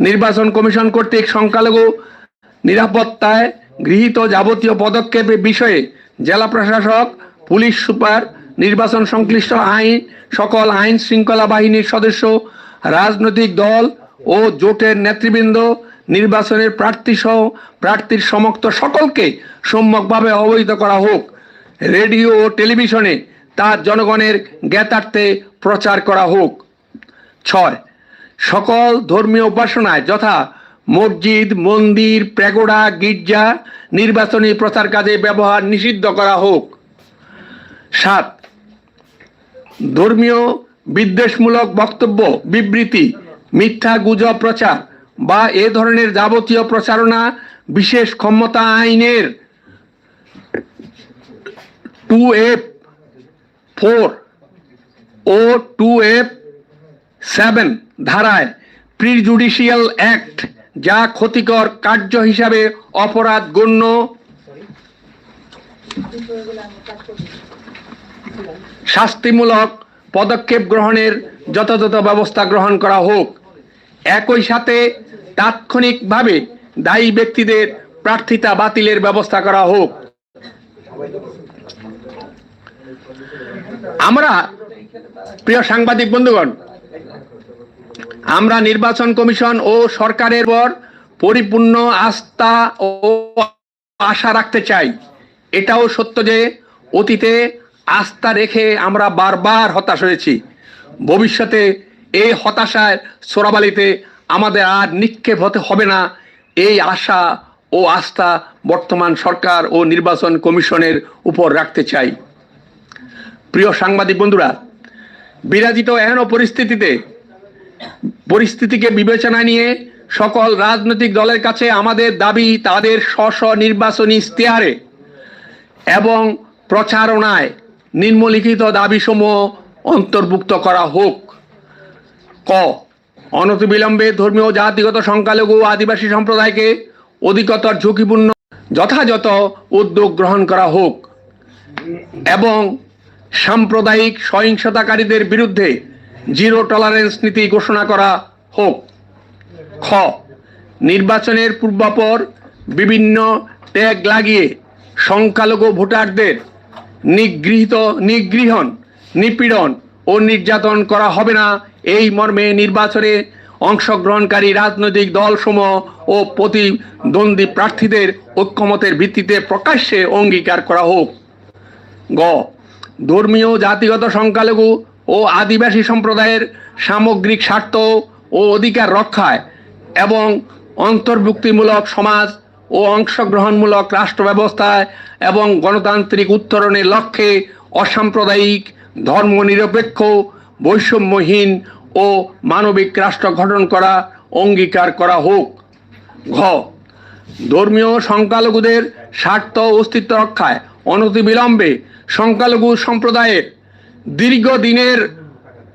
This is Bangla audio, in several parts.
নির্বাচন কমিশন কর্তৃক সংখ্যালঘু নিরাপত্তায় গৃহীত যাবতীয় পদক্ষেপের বিষয়ে জেলা প্রশাসক, পুলিশ সুপার, নির্বাচন সংশ্লিষ্ট আইন, সকল আইন শৃঙ্খলা বাহিনীর সদস্য, রাজনৈতিক দল ও জোটের নেতৃবৃন্দ, নির্বাচনের প্রার্থী সহ প্রার্থীর সমস্ত সকলকে সম্যকভাবে অবহিত করা হোক। রেডিও ও টেলিভিশনে তার জনগণের জ্ঞাতার্থে প্রচার করা হোক। ছয় সকল ধর্মীয় উপাসনায় যথা মসজিদ, মন্দির প্যাগোডা গির্জা, নির্বাচনী প্রচার কাজে ব্যবহার নিষিদ্ধ করা হোক। সাত, ধর্মীয় বিদ্বেষমূলক বক্তব্য, বিবৃতি, মিথ্যা গুজব প্রচার বা এ ধরনের যাবতীয় প্রচারণা বিশেষ ক্ষমতা আইনের। Two F, four O two F, seven ধারায় প্রিজুডিশিয়াল অ্যাক্ট যা ক্ষতিকর কার্য হিসাবে অপরাধ গণ্য শাস্তিমূলক পদক্ষেপ গ্রহণের যথাযথ ব্যবস্থা গ্রহণ করা হোক। একই সাথে তাৎক্ষণিকভাবে দায়ী ব্যক্তিদের প্রার্থিতা বাতিলের ব্যবস্থা করা হোক। আমরা, প্রিয় সাংবাদিক বন্ধুগণ আমরা নির্বাচন কমিশন ও সরকারের পর পরিপূর্ণ আস্থা ও আশা রাখতে চাই। এটাও সত্য যে অতীতে আস্থা রেখে আমরা বারবার হতাশ হয়েছি। ভবিষ্যতে এই হতাশায় সোরাবালিতে আমাদের আর নিক্ষেপ হতে হবে না। এই আশা ও আস্থা বর্তমান সরকার ও নির্বাচন কমিশনের উপর রাখতে চাই। প্রিয় সাংবাদিক বন্ধুরা, বিরাজিত এহেন পরিস্থিতিতে পরিস্থিতিকে বিবেচনায় নিয়ে সকল রাজনৈতিক দলের কাছে আমাদের দাবি তাদের স্ব নির্বাচনী ইস্তেহারে এবং প্রচারণায় নিম্নলিখিত দাবিসমূহ অন্তর্ভুক্ত করা হোক। ক, অনতিবিলম্বে ধর্মীয় জাতিগত সংখ্যালঘু আদিবাসী সম্প্রদায়কে অধিকতর ঝুঁকিপূর্ণ যথাযথ উদ্যোগ গ্রহণ করা হোক এবং সাম্প্রদায়িক সহিংসতাকারীদের বিরুদ্ধে জিরো টলারেন্স নীতি ঘোষণা করা হোক। খ, নির্বাচনের পূর্বাপর বিভিন্ন ট্যাগ লাগিয়ে সংখ্যালঘু ভোটারদের নিগৃহীত, নিগৃহণ, নিপীড়ন ও নির্যাতন করা হবে না। এই মর্মে নির্বাচনে অংশগ্রহণকারী রাজনৈতিক দলসমূহ ও প্রতিদ্বন্দ্বী প্রার্থীদের ঐক্যমতের ভিত্তিতে প্রকাশ্যে অঙ্গীকার করা হোক। গ, ধর্মীয় জাতিগত সংখ্যালঘু ও আদিবাসী সম্প্রদায়ের সামগ্রিক স্বার্থ ও অধিকার রক্ষায় এবং অন্তর্ভুক্তিমূলক সমাজ ও অংশগ্রহণমূলক রাষ্ট্র ব্যবস্থায় এবং গণতান্ত্রিক উত্তরণের লক্ষ্যে অসাম্প্রদায়িক, ধর্মনিরপেক্ষ, বৈষম্যহীন ও মানবিক রাষ্ট্র গঠন করা, অঙ্গীকার করা হোক। ঘ, ধর্মীয় সংখ্যালঘুদের স্বার্থ অস্তিত্ব রক্ষায় অনতিবিলম্বে সংখ্যালঘু সম্প্রদায়ের দীর্ঘদিনের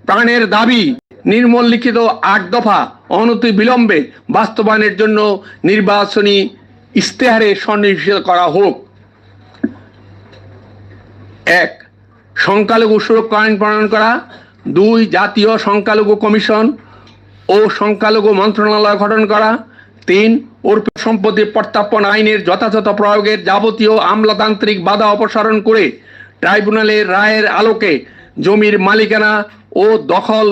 প্রাণের দাবি, নির্মল্লিখিত আট দফা অনতি বিলম্বে বাস্তবায়নের জন্য নির্বাচনী ইশতেহারে সন্নিবেশিত করা হোক। এক, সংখ্যালঘু সুরক্ষা আইন প্রণয়ন করা। দুই, জাতীয় সংখ্যালঘু কমিশন ও সংখ্যালঘু মন্ত্রণালয় গঠন করা। তিন অর্পিত সম্পত্তি প্রত্যাপন আইনের যথাযথ প্রয়োগের যাবতীয় আমলাতান্ত্রিক বাধা অপসারণ করে ট্রাইব্যুনালের রায়ের আলোকে জমির মালিকানা ও দখল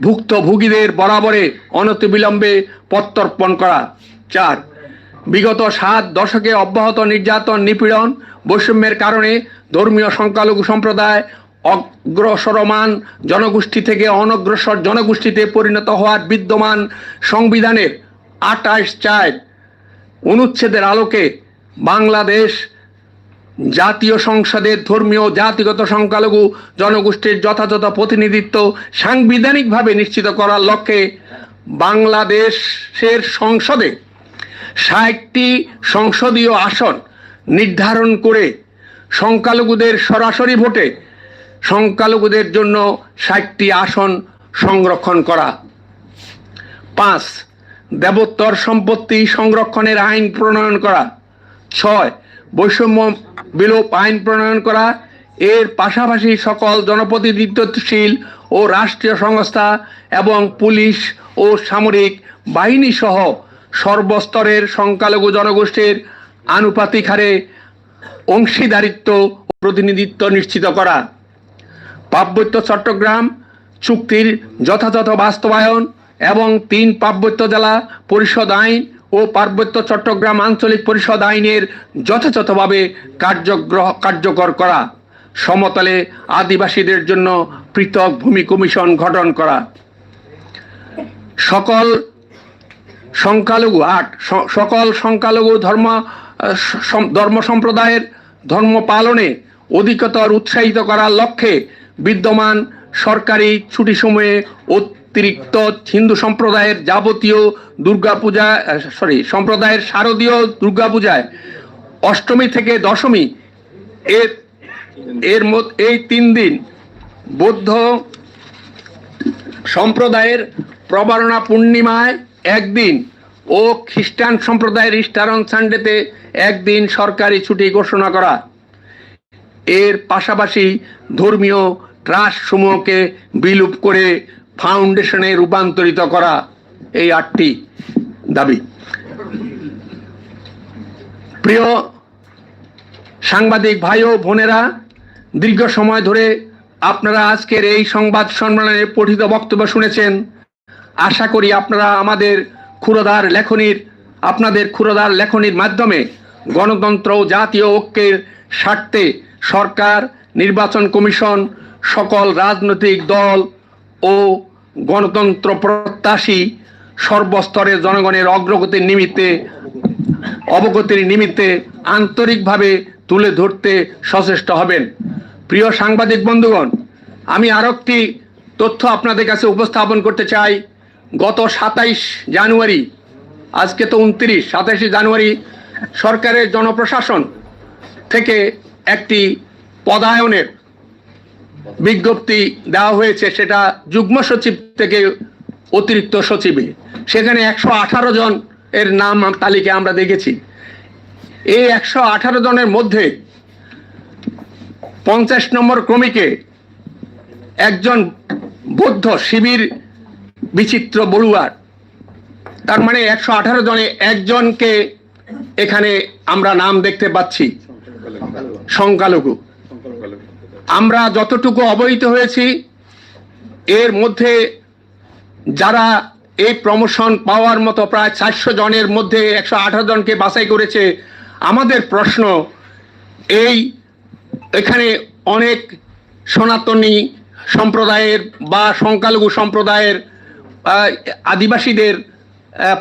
ভুক্তভোগীদের বরাবরে অনতিবিলম্বে প্রত্যর্পণ করা। চার, বিগত সাত দশকে অব্যাহত নির্যাতন, নিপীড়ন, বৈষম্যের কারণে ধর্মীয় সংখ্যালঘু সম্প্রদায় অগ্রসরমান জনগোষ্ঠী থেকে অনগ্রসর জনগোষ্ঠীতে পরিণত হওয়ার বিদ্যমান সংবিধানের আটাইশ চার অনুচ্ছেদের আলোকে বাংলাদেশ জাতীয় সংসদের ধর্মীয় জাতিগত সংখ্যালঘু জনগোষ্ঠীর যথাযথ প্রতিনিধিত্ব সাংবিধানিকভাবে নিশ্চিত করার লক্ষ্যে বাংলাদেশের সংসদে ষাটটি সংসদীয় আসন নির্ধারণ করে সংখ্যালঘুদের সরাসরি ভোটে সংখ্যালঘুদের জন্য ষাটটি আসন সংরক্ষণ করা। পাঁচ, দেবোত্তর সম্পত্তি সংরক্ষণের আইন প্রণয়ন করা। ছয় বৈষম্য বিলোপ আইন প্রণয়ন করা, এর পাশাপাশি সকল জনপ্রতিনিধিত্বশীল ও রাষ্ট্রীয় সংস্থা এবং পুলিশ ও সামরিক বাহিনী সহ সর্বস্তরের সংখ্যালঘু জনগোষ্ঠীর আনুপাতিক হারে অংশীদারিত্ব ও প্রতিনিধিত্ব নিশ্চিত করা। পার্বত্য চট্টগ্রাম চুক্তির যথাযথ বাস্তবায়ন এবং তিন পার্বত্য জেলা পরিষদ আইন ও পার্বত্য চট্টগ্রাম আঞ্চলিক পরিষদ আইনের যথাযথভাবে কার্যগ্রহ, কার্যকর করা। সমতলে আদিবাসীদের জন্য পৃথক ভূমি কমিশন গঠন করা। সকল সংখ্যালঘু আট সকল সংখ্যালঘু ধর্ম ধর্ম সম্প্রদায়ের ধর্ম পালনে অধিকতর উৎসাহিত করার লক্ষ্যে বিদ্যমান সরকারি ছুটি সময়ে অতিরিক্ত হিন্দু সম্প্রদায়ের যাবতীয় দুর্গাপূজা সরি সম্প্রদায়ের শারদীয় দুর্গাপূজায় অষ্টমী থেকে দশমী এর এর এই তিন দিন বৌদ্ধ সম্প্রদায়ের প্রবারণা পূর্ণিমায় একদিন ও খ্রিস্টান সম্প্রদায়ের ইস্টার অন সানডেতে একদিন সরকারি ছুটি ঘোষণা করা। এর পাশাপাশি ধর্মীয় ট্রাস্ট সমূহকে বিলুপ করে ফাউন্ডেশনে রূপান্তরিত করা এই আটটি দাবি। প্রিয় সাংবাদিক ভাই ও বোনেরা, দীর্ঘ সময় ধরে আপনারা আজকের এই সংবাদ সম্মেলনে পঠিত বক্তব্য শুনেছেন। আশা করি আপনারা আমাদের ক্ষুরদার লেখনীর, আপনাদের ক্ষুরদার লেখনীর মাধ্যমে গণতন্ত্র জাতীয় ঐক্যের স্বার্থে সরকার, নির্বাচন কমিশন, সকল রাজনৈতিক দল ও গণতন্ত্র প্রত্যাশী সর্বস্তরের জনগণের অগ্রগতির নিমিত্তে, অবগতির নিমিত্তে আন্তরিকভাবে তুলে ধরতে সচেষ্ট হবেন। প্রিয় সাংবাদিক বন্ধুগণ, আমি আর একটি তথ্য আপনাদের কাছে উপস্থাপন করতে চাই। গত সাতাইশ জানুয়ারি, আজকে তো উনত্রিশ, সাতাইশে জানুয়ারি সরকারের জনপ্রশাসন থেকে একটি পদায়নের বিজ্ঞপ্তি দেওয়া হয়েছে সেটা যুগ্ম সচিব থেকে অতিরিক্ত সচিবে সেখানে একশো আঠারো জন এর নাম তালিকা আমরা দেখেছি। এই একশো আঠারো জনের মধ্যে পঞ্চাশ নম্বর ক্রমিকে একজন বৌদ্ধ শিবির বিচিত্র বড়ুয়ার। তার মানে একশো আঠারো জনে একজনকে এখানে আমরা নাম দেখতে পাচ্ছি। সংখ্যালঘু। আমরা যতটুকু অবহিত হয়েছি, এর মধ্যে যারা এই প্রমোশন পাওয়ার মতো প্রায় চারশো জনের মধ্যে একশো আঠারো জনকে বাছাই করেছে, আমাদের প্রশ্ন এই এখানে অনেক সনাতনী সম্প্রদায়ের বা সংখ্যালঘু সম্প্রদায়ের আদিবাসীদের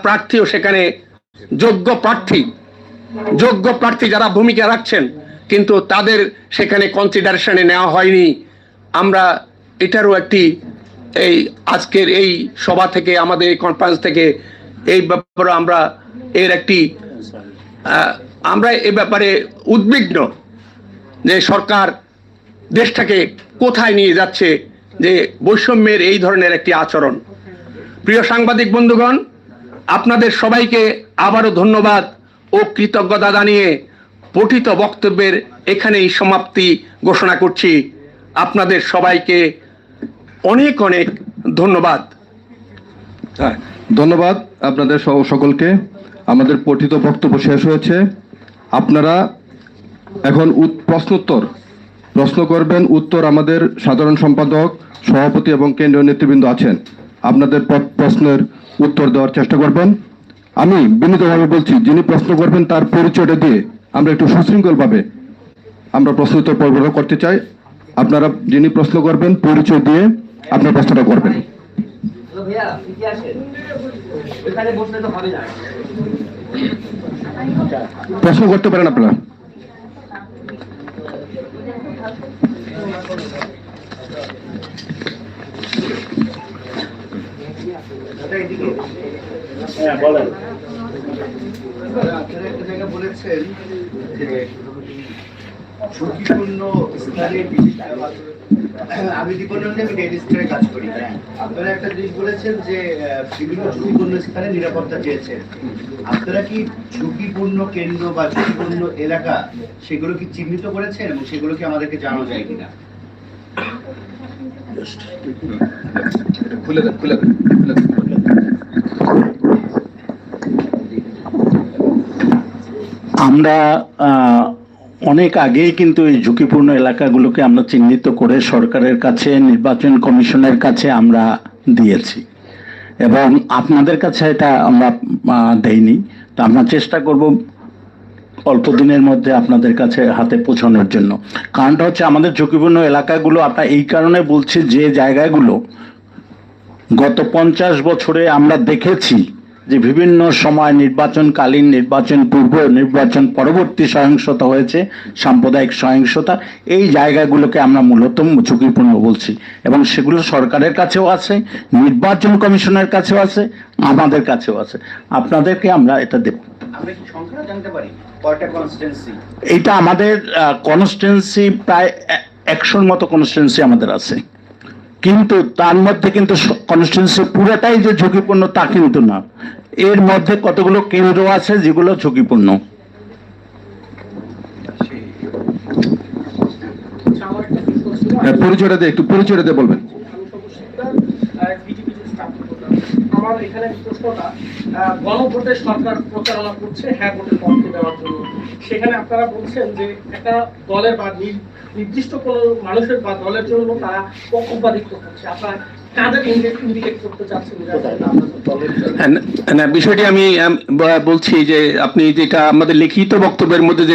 প্রার্থীও সেখানে যোগ্য প্রার্থী যোগ্য প্রার্থী যারা ভূমিকা রাখছেন। কিন্তু তাদের সেখানে কনসিডারেশনে নেওয়া হয়নি। আমরা এটারও একটি এই আজকের এই সভা থেকে, আমাদের এই কনফারেন্স থেকে এই ব্যাপারে আমরা এর একটি আমরা এ ব্যাপারে উদ্বিগ্ন যে সরকার দেশটাকে কোথায় নিয়ে যাচ্ছে, যে বৈষম্যের এই ধরনের একটি আচরণ। প্রিয় সাংবাদিক বন্ধুগণ, আপনাদের সবাইকে আবারও ধন্যবাদ ও কৃতজ্ঞতা জানিয়ে পঠিত বক্তব্যের এখানেই সমাপ্তি ঘোষণা করছি। আপনাদের সবাইকে অনেক অনেক ধন্যবাদ। হ্যাঁ ধন্যবাদ আপনাদের সকলকে। আমাদের পঠিত বক্তব্য শেষ হয়েছে। আপনারা এখন প্রশ্নোত্তর। প্রশ্ন করবেন, উত্তর আমাদের সাধারণ সম্পাদক, সভাপতি এবং কেন্দ্রীয় নেতৃবৃন্দ আছেন। আপনাদের প্রশ্নের উত্তর দেওয়ার চেষ্টা করবেন। আমি বিনীতভাবে বলছি, যিনি প্রশ্ন করবেন তার পরিচয়টা দিয়ে আমরা একটু সুশৃঙ্খলভাবে আমরা প্রশ্ন উত্তর পর্বটা করতে চাই। আপনারা যিনি প্রশ্ন করবেন পরিচয় দিয়ে আপনার প্রশ্নটা করবেন। প্রশ্ন করতে পারেন আপনারা। আপনারা একটা জায়গা বলেছেন যে ঝুঁকিপূর্ণ আমি দীপনন্দে কাজ করি আপনারা একটা জিনিস বলেছেন যে বিভিন্ন ঝুঁকিপূর্ণ স্থানে নিরাপত্তা চেয়েছেন। আপনারা কি ঝুঁকিপূর্ণ কেন্দ্র বা ঝুঁকিপূর্ণ এলাকা সেগুলো কি চিহ্নিত করেছেন এবং সেগুলো কি আমাদেরকে জানানো যায় কিনা? আমরা অনেক আগেই কিন্তু এই ঝুঁকিপূর্ণ এলাকাগুলোকে আমরা চিহ্নিত করে সরকারের কাছে, নির্বাচন কমিশনের কাছে আমরা দিয়েছি। এবং আপনাদের কাছে এটা আমরা দেইনি। তো আমরা চেষ্টা করব অল্প দিনের মধ্যে আপনাদের কাছে হাতে পৌঁছানোর জন্য। কারণটা হচ্ছে আমাদের ঝুঁকিপূর্ণ এলাকাগুলো আমরা এই কারণে বলছি যে জায়গাগুলো গত পঞ্চাশ বছরে আমরা দেখেছি যে বিভিন্ন সময় নির্বাচনকালীন, নির্বাচন পূর্ব, নির্বাচন পরবর্তী সহিংসতা হয়েছে, সাম্প্রদায়িক সহিংসতা, এই জায়গাগুলোকে আমরা মূলত ঝুঁকিপূর্ণ বলছি। এবং সেগুলো সরকারের কাছেও আছে, নির্বাচন কমিশনের কাছেও আছে, আমাদের কাছেও আছে। আপনাদেরকে আমরা এটা দেব। আমরা কি সংখ্যা জানতে পারি? এইটা আমাদের কনস্টিটেন্সি প্রায় একশোর মতো কনস্টিটেন্সি আমাদের আছে কিন্তু তার মধ্যে কিন্তু কনস্টিটেন্সি পুরোটাই যে ঝুঁকিপূর্ণ তা কিন্তু না এর মধ্যে কতগুলো কেন্দ্র আছে যেগুলো ঝুঁকিপূর্ণ হ্যাঁ, পরিচয়টা দিয়ে একটু পরিচয়টা দিয়ে বলবেন আমার এখানে প্রশ্নটা আহ, গণভোটের সরকার প্রচারণা করছে হ্যাঁ ভোটের পক্ষে দেওয়ার জন্য। সেখানে আপনারা বলছেন যে একটা দলের বা নির্দিষ্ট কোনো মানুষের বা দলের জন্য তারা পক্ষপাতিত্ব করছে। আপনারা হ্যাঁ, না বিষয়টি আমি বলছি যে আপনি যেটা আমাদের লিখিত বক্তব্যের মধ্যে যে